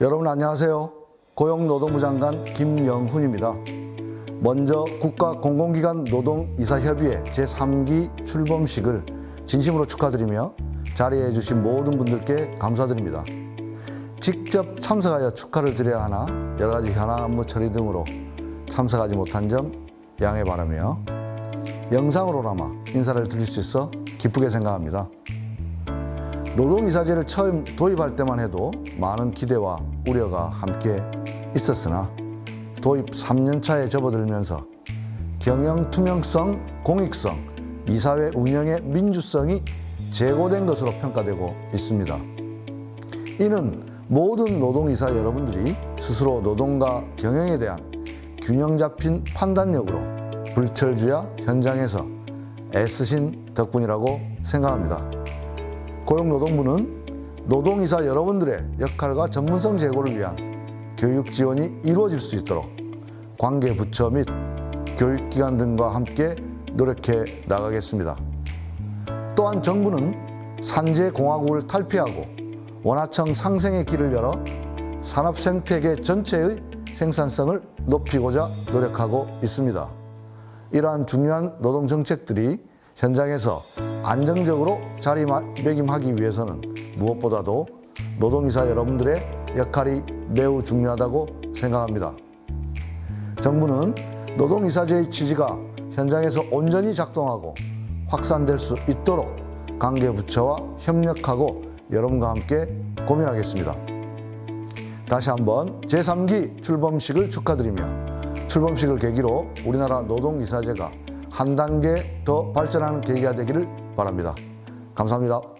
여러분 안녕하세요. 고용노동부 장관 김영훈입니다. 먼저 국가공공기관 노동이사협의회 제3기 출범식을 진심으로 축하드리며 자리해 주신 모든 분들께 감사드립니다. 직접 참석하여 축하를 드려야 하나 여러 가지 현안 업무 처리 등으로 참석하지 못한 점 양해 바라며 영상으로나마 인사를 드릴 수 있어 기쁘게 생각합니다. 노동이사제를 처음 도입할 때만 해도 많은 기대와 우려가 함께 있었으나 도입 3년 차에 접어들면서 경영 투명성, 공익성, 이사회 운영의 민주성이 제고된 것으로 평가되고 있습니다. 이는 모든 노동이사 여러분들이 스스로 노동과 경영에 대한 균형 잡힌 판단력으로 불철주야 현장에서 애쓰신 덕분이라고 생각합니다. 고용노동부는 노동이사 여러분들의 역할과 전문성 제고를 위한 교육 지원이 이루어질 수 있도록 관계 부처 및 교육기관 등과 함께 노력해 나가겠습니다. 또한 정부는 산재공화국을 탈피하고 원화청 상생의 길을 열어 산업 생태계 전체의 생산성을 높이고자 노력하고 있습니다. 이러한 중요한 노동 정책들이 현장에서 안정적으로 자리매김하기 위해서는 무엇보다도 노동이사 여러분들의 역할이 매우 중요하다고 생각합니다. 정부는 노동이사제의 취지가 현장에서 온전히 작동하고 확산될 수 있도록 관계부처와 협력하고 여러분과 함께 고민하겠습니다. 다시 한번 제3기 출범식을 축하드리며 출범식을 계기로 우리나라 노동이사제가 한 단계 더 발전하는 계기가 되기를 바랍니다. 감사합니다.